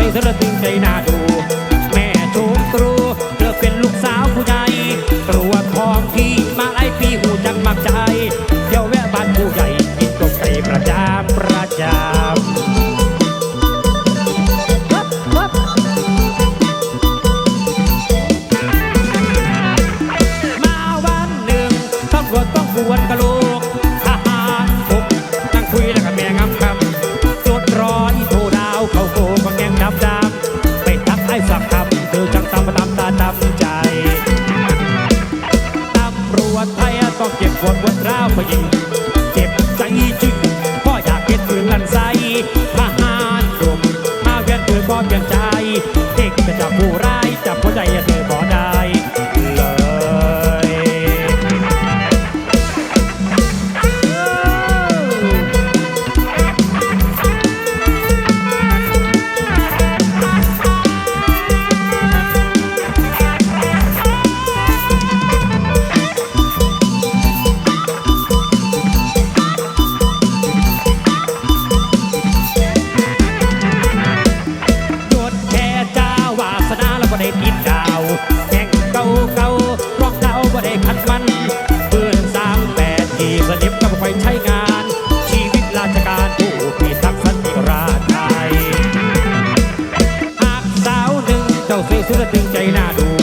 6 de ไทยต้องเก็บกวนบนร้าวพยิงเก็บใจจึงพ่ออยากเก็บปืนลันไสทหารกรมมาเวียนปืนพร้อมเวียนใจ เด็กจะจับผู้ร้ายจับหัวใจ ได้ติดดาวแข่งเก่าเก่ารองเท้าบ่ได้ขัดมันเพื่อนสามแปดที่สนิมกับไฟใช้งาน ชีวิตราชการผู้พิทักษ์สันติราไทยหากสาวหนึ่งเจ้าสวยสุดตึงใจน่าดู